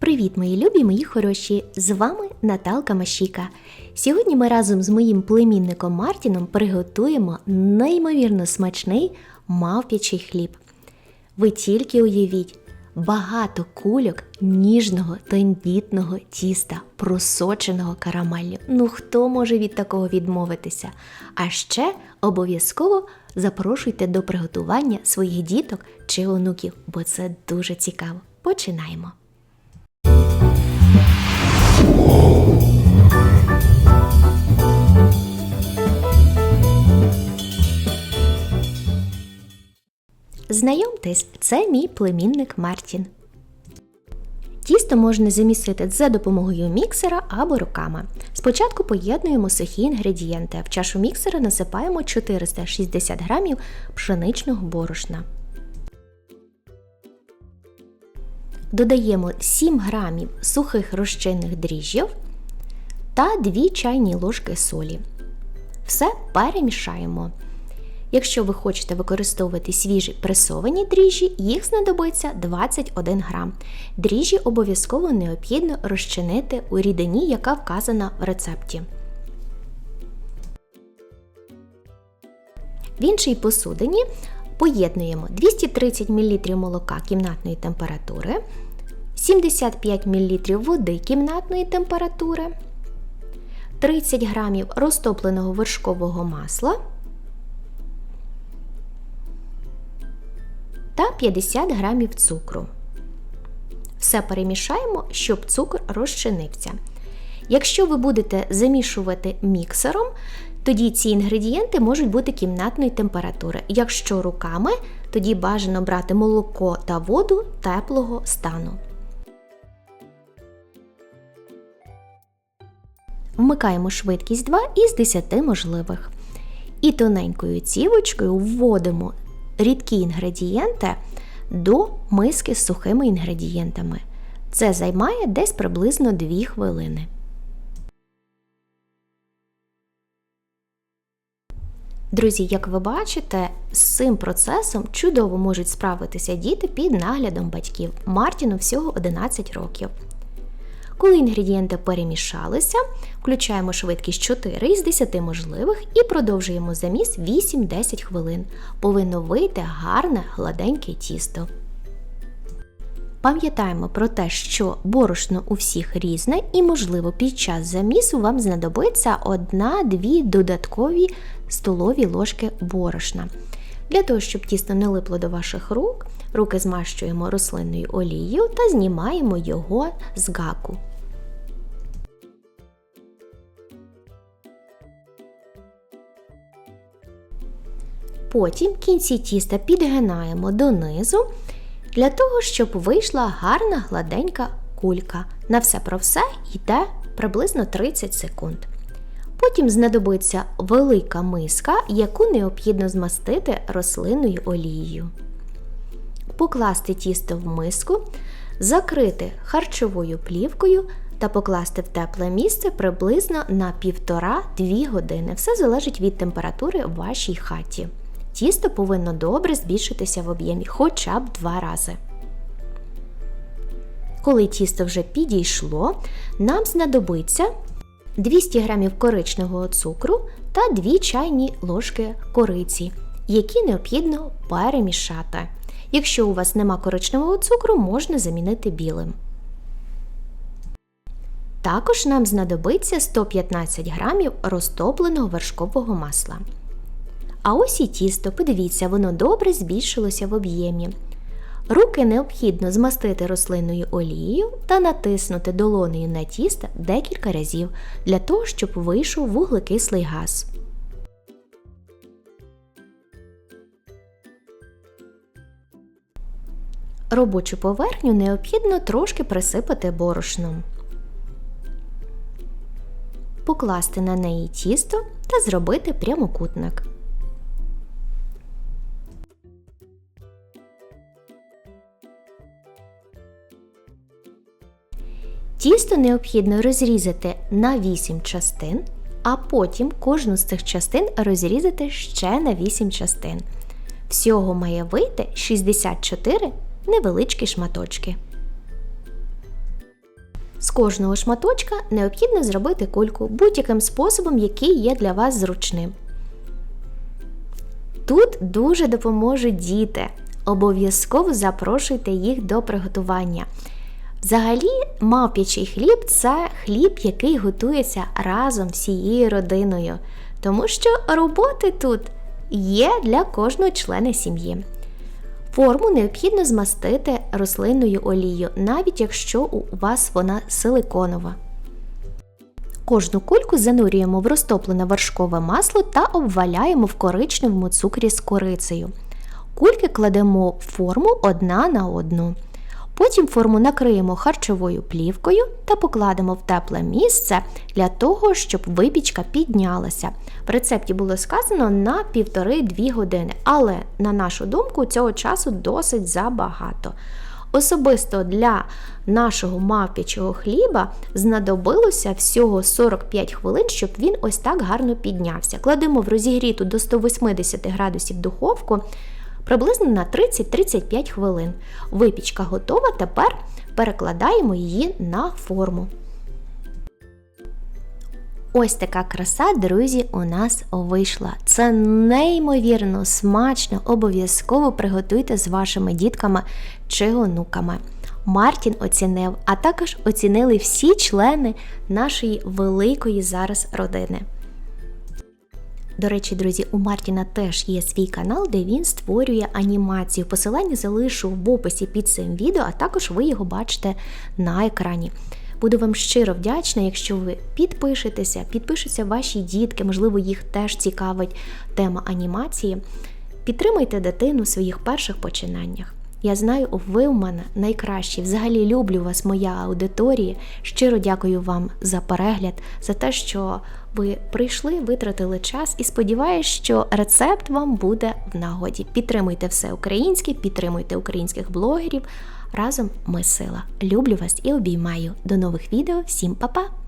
Привіт, мої любі, мої хороші! З вами Наталка Машіка. Сьогодні ми разом з моїм племінником Мартіном приготуємо неймовірно смачний мавпячий хліб. Ви тільки уявіть, багато кульок ніжного тендітного тіста, просоченого карамеллю. Ну хто може від такого відмовитися? А ще обов'язково запрошуйте до приготування своїх діток чи онуків, бо це дуже цікаво. Починаємо! Знайомтесь, це мій племінник Мартін. Тісто можна замісити за допомогою міксера або руками. Спочатку поєднуємо сухі інгредієнти. В чашу міксера насипаємо 460 г пшеничного борошна. Додаємо 7 г сухих розчинних дріжджів та 2 чайні ложки солі. Все перемішаємо. Якщо ви хочете використовувати свіжі пресовані дріжджі, їх знадобиться 21 грам. Дріжджі обов'язково необхідно розчинити у рідині, яка вказана в рецепті. В іншій посудині поєднуємо 230 мл молока кімнатної температури, 75 мл води кімнатної температури, 30 г розтопленого вершкового масла. Та 50 грамів цукру. Все перемішаємо, щоб цукор розчинився. Якщо ви будете замішувати міксером, тоді ці інгредієнти можуть бути кімнатної температури. Якщо руками, тоді бажано брати молоко та воду теплого стану. Вмикаємо швидкість 2 із 10 можливих. І тоненькою цівочкою вводимо рідкі інгредієнти до миски з сухими інгредієнтами. Це займає десь приблизно 2 хвилини. Друзі, як ви бачите, з цим процесом чудово можуть справитися діти під наглядом батьків. Мартіну всього 11 років. Коли інгредієнти перемішалися, включаємо швидкість 4 із 10 можливих і продовжуємо заміс 8-10 хвилин. Повинно вийти гарне гладеньке тісто. Пам'ятаємо про те, що борошно у всіх різне і, можливо, під час замісу вам знадобиться 1-2 додаткові столові ложки борошна. Для того, щоб тісто не липло до ваших рук, руки змащуємо рослинною олією та знімаємо його з гаку. Потім кінці тіста підгинаємо донизу для того, щоб вийшла гарна гладенька кулька. На все про все йде приблизно 30 секунд. Потім знадобиться велика миска, яку необхідно змастити рослинною олією. Покласти тісто в миску, закрити харчовою плівкою та покласти в тепле місце приблизно на 1,5-2 години. Все залежить від температури в вашій хаті. Тісто повинно добре збільшитися в об'ємі хоча б два рази. Коли тісто вже підійшло, нам знадобиться 200 г коричневого цукру та 2 чайні ложки кориці, які необхідно перемішати. Якщо у вас нема коричневого цукру, можна замінити білим. Також нам знадобиться 115 г розтопленого вершкового масла. А ось і тісто, подивіться, воно добре збільшилося в об'ємі. Руки необхідно змастити рослинною олією та натиснути долонею на тісто декілька разів для того, щоб вийшов вуглекислий газ. Робочу поверхню необхідно трошки присипати борошном, покласти на неї тісто та зробити прямокутник. Тісто необхідно розрізати на 8 частин, а потім кожну з цих частин розрізати ще на 8 частин. Всього має вийти 64 невеличкі шматочки. З кожного шматочка необхідно зробити кульку будь-яким способом, який є для вас зручним. Тут дуже допоможуть діти. Обов'язково запрошуйте їх до приготування. Взагалі, мавп'ячий хліб це хліб, який готується разом всією родиною, тому що роботи тут є для кожного члена сім'ї. Форму необхідно змастити рослинною олією, навіть якщо у вас вона силиконова. Кожну кульку занурюємо в розтоплене вершкове масло та обваляємо в коричневому цукрі з корицею. Кульки кладемо в форму одна на одну. Потім форму накриємо харчовою плівкою та покладемо в тепле місце для того, щоб випічка піднялася. В рецепті було сказано на 1,5-2 години, але, на нашу думку, цього часу досить забагато. Особисто для нашого мавпячого хліба знадобилося всього 45 хвилин, щоб він ось так гарно піднявся. Кладемо в розігріту до 180 градусів духовку приблизно на 30-35 хвилин. Випічка готова, тепер перекладаємо її на форму. Ось така краса, друзі, у нас вийшла. Це неймовірно смачно, обов'язково приготуйте з вашими дітками чи онуками. Мартін оцінив, а також оцінили всі члени нашої великої зараз родини. До речі, друзі, у Мартіна теж є свій канал, де він створює анімацію. Посилання залишу в описі під цим відео, а також ви його бачите на екрані. Буду вам щиро вдячна, якщо ви підпишетеся, підпишуться ваші дітки, можливо, їх теж цікавить тема анімації. Підтримайте дитину в своїх перших починаннях. Я знаю, ви в мене найкращі. Взагалі люблю вас, моя аудиторія. Щиро дякую вам за перегляд, за те, що ви прийшли, витратили час і сподіваюся, що рецепт вам буде в нагоді. Підтримуйте все українське, підтримуйте українських блогерів. Разом ми сила. Люблю вас і обіймаю. До нових відео. Всім па-па!